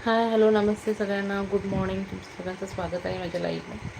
हाय hello नमस्ते सगळ्यांना. Good morning. तुमचं सगळ्यांचं स्वागत आहे माझ्या लाईफमध्ये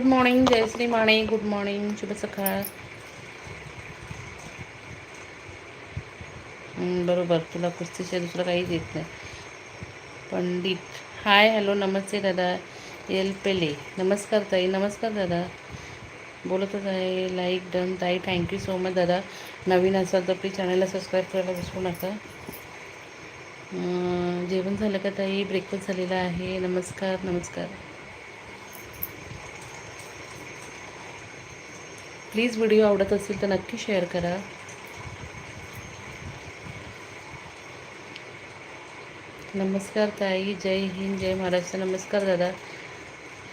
गुड मॉर्निंग जयश्री माणे गुड मॉर्निंग शुभ सकाळ. बरोबर. तुला कुस्तीशिवाय दुसरं काहीच येत नाही. पंडित. हाय हॅलो नमस्ते दादा. एल पेले. नमस्कार ताई. नमस्कार दादा. बोलतच आहे. लाईक डन ताई थँक्यू सो मच दादा. नवीन असाल तर प्लीज चॅनलला सबस्क्राईब करायला विसरू नका. जेवण झालं का ताई? ब्रेकफास्ट झालेला आहे. नमस्कार नमस्कार. प्लीज व्हिडिओ आवडत असेल तर नक्की शेअर करा. नमस्कार ताई जय हिंद जय महाराष्ट्र. नमस्कार दादा.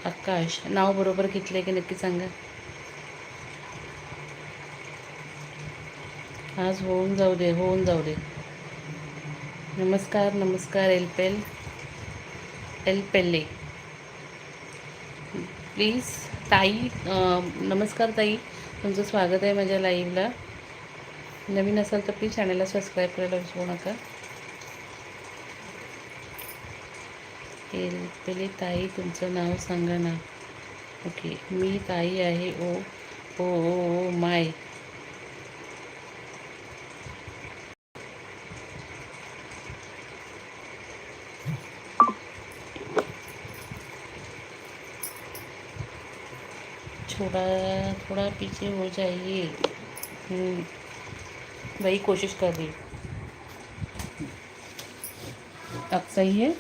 आकाश नाव बरोबर घेतले की नक्की सांगा? आज होऊन जाऊ दे होऊन जाऊ दे. नमस्कार नमस्कार एलपेल एलपेल्ले. प्लीज ताई नमस्कार ताई. तुमचं स्वागत आहे माझ्या लाईव्हला नवीन असाल तर प्लीज चॅनलला सबस्क्राईब करायला विसरू नका. पहिले ताई तुमचं नाव सांगा ना. ओके मी ताई आहे. ओ ओ ओ ओ माय. थोड़ा थोड़ा पीछे हो जाइए। हम्म, वही कोशिश कर रही अब सही है?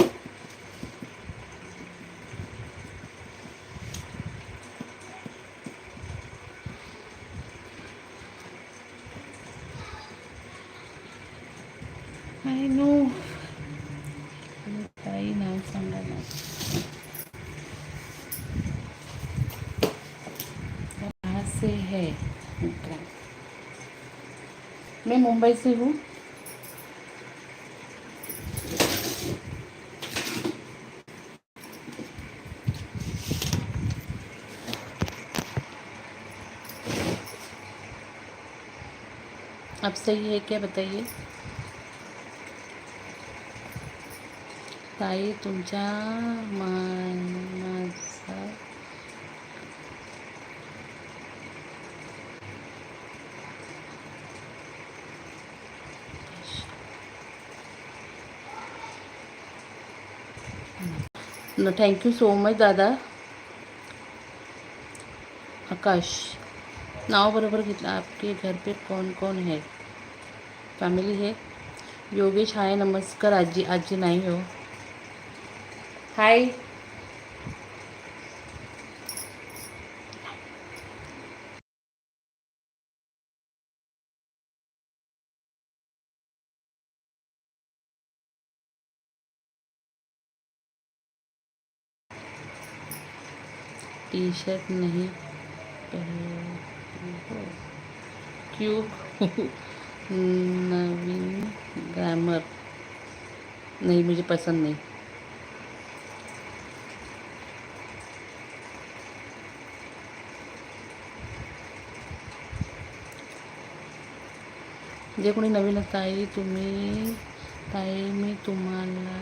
नो ताई नाव सांगा ना कहाँ से है। मैं मुंबई से हूँ। अब सही है क्या बताइए? ताई तुमच्या मानाचा न थँक्यू सो मच दादा. आकाश. नाव बरोबर घेतलं. आपके घर पे कौन कौन है? फॅमिली है. योगेश हाय नमस्कार. आजी आजी नाही हो. हाय टी शर्ट नहीं क्यूब नवीन ग्रामर। नहीं मुझे पसंद नहीं। जे कोणी नवीन ताई तुम्ही ताई मी तुम्हाला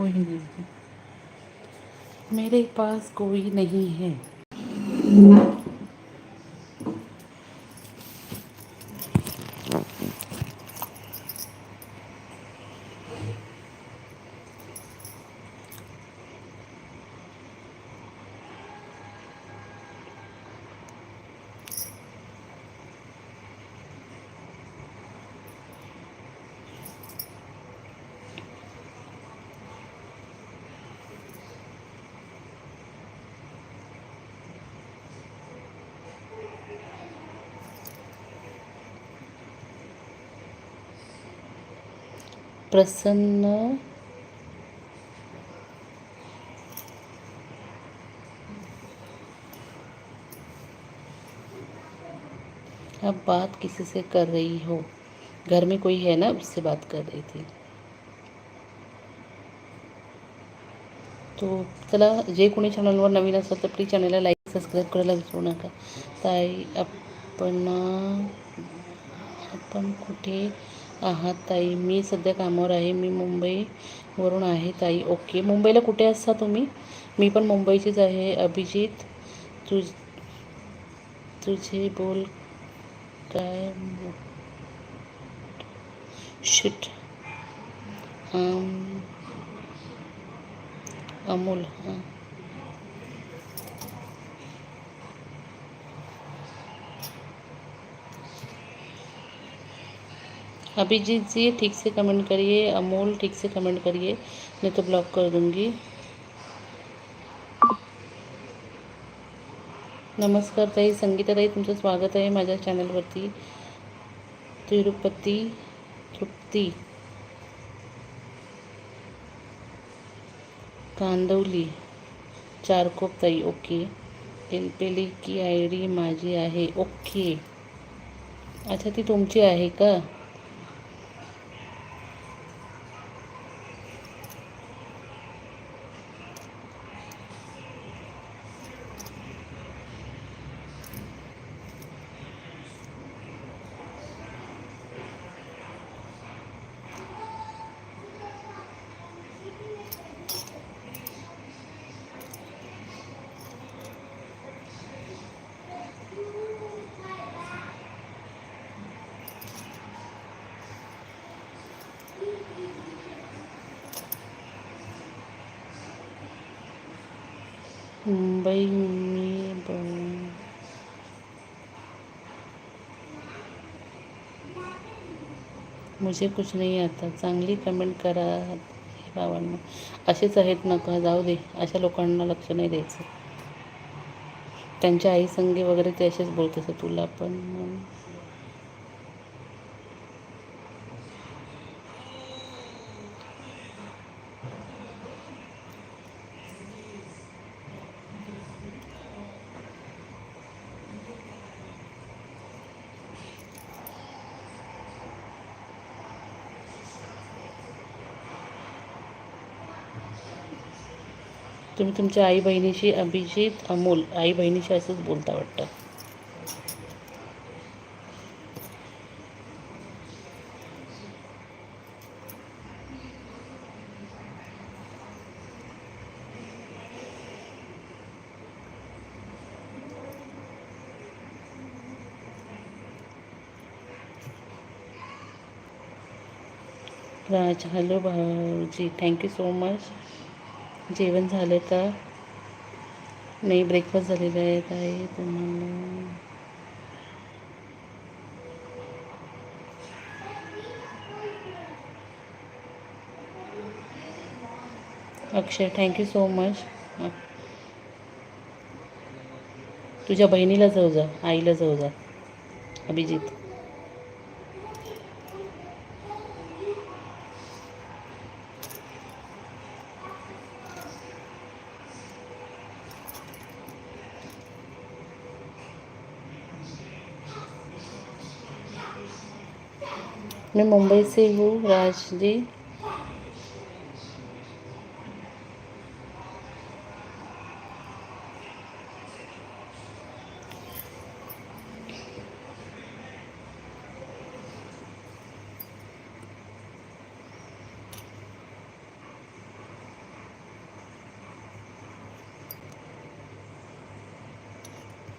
कोई नहीं मेरे पास कोई नहीं है। प्रसन्न। अब बात किसी से कर रही हो? घर में कोई है ना, उससे बात कर रही थी। तो चला, जे कोणी चॅनलवर नवीन असेल तर प्लीज़ चॅनलला लाईक सबस्क्राईब करायला विसरू नका. ताई, आपण आपण कुठे आहात ताई. मी सध्या कामावर आहे. मी मुंबईवरून आहे ताई. ओके. मुंबईला कुठे असता तुम्ही? मी पण मुंबईचीच आहे. अभिजित तुझ तुझे बोल काय? शिट. अमोल हां. अभिजीत जी ठीक से कमेंट करिए अमोल ठीक से कमेंट करिए नहीं तो ब्लॉक कर दूंगी। नमस्कार ताई संगीता ताई तुमचं स्वागत आहे माझ्या चॅनलवरती तिरुपती तृप्ती। कांदवली चारकोप ताई ओके। एलपेली की आय डी माझी आहे ओके। अच्छा ती तुमची आहे का? मुंबई मी ब- मुझे कुछ नाही आता. चांगली कमेंट करा हे असेच आहेत नका जाऊ दे. अशा लोकांना लक्ष नाही द्यायचं. त्यांच्या आई संगे वगैरे ते असेच बोलत असं तुला पण तुम्ही तुमच्या आई बहिणीशी अभिजित अमोल आई बहिणीशी असंच बोलता वाटतं. राज हॅलो भाऊजी. थँक्यू सो मच जेवण झालं का? नाही ब्रेकफास्ट झालेला आहे काय तुम्हाला? अक्षय थँक्यू सो मच तुझ्या बहिणीला जाऊ जा आईला जाऊ जा. अभिजित. मैं मुंबई से हूँ राज जी